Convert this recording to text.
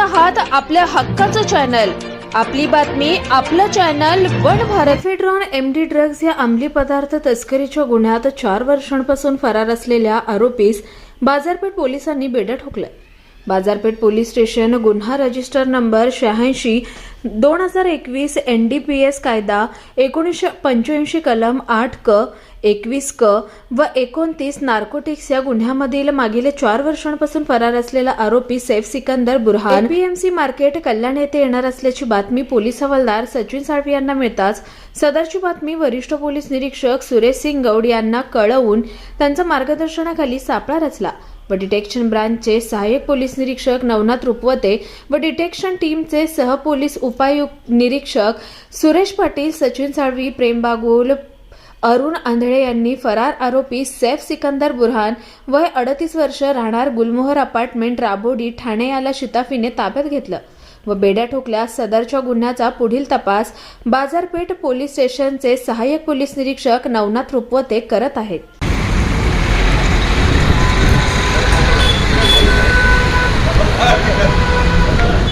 आहात आपल्या हक्काचं चॅनल आपली बातमी आपलं चॅनल वन भारत फेड्रॉन एम डी ड्रग्ज या अंमली पदार्थ तस्करीच्या गुन्ह्यात चार वर्षांपासून फरार असलेल्या आरोपीस बाजारपेठ पोलिसांनी बेड्या ठोकल्या बाजारपेठ पोलीस स्टेशन गुन्हा रजिस्टर नंबर शहाऐंशी दोन हजार एकवीस एन डी पी एस कायदा एकोणीसशे पंच्याऐंशी कलम आठ क एकवीस क व एकोणतीस नार्कोटिक्स या गुन्ह्यामधील मागील चार वर्षांपासून फरार असलेला आरोपी सैफ सिकंदर बुरहान. पीएमसी मार्केट कल्याण येथे येणार असल्याची बातमी पोलीस हवालदार सचिन साळवी यांना मिळताच सदरची बातमी वरिष्ठ पोलीस निरीक्षक सुरेश सिंग गौड यांना कळवून त्यांच्या मार्गदर्शनाखाली सापळा रचला. व डिटेक्शन ब्रांचचे सहाय्यक पोलीस निरीक्षक नवनाथ रुपवते व डिटेक्शन टीमचे सहपोलीस उपायुक्त निरीक्षक सुरेश पाटील सचिन साळवी प्रेम बागुल अरुण आंधळे यांनी फरार आरोपी सैफ सिकंदर बुरहान वय अडतीस वर्ष राहणार गुलमोहर अपार्टमेंट राबोडी ठाणे याला शिताफीने ताब्यात घेतलं व बेड्या ठोकल्यास सदरच्या गुन्ह्याचा पुढील तपास बाजारपेठ पोलीस स्टेशनचे सहाय्यक पोलीस निरीक्षक नवनाथ रुपवते करत आहेत.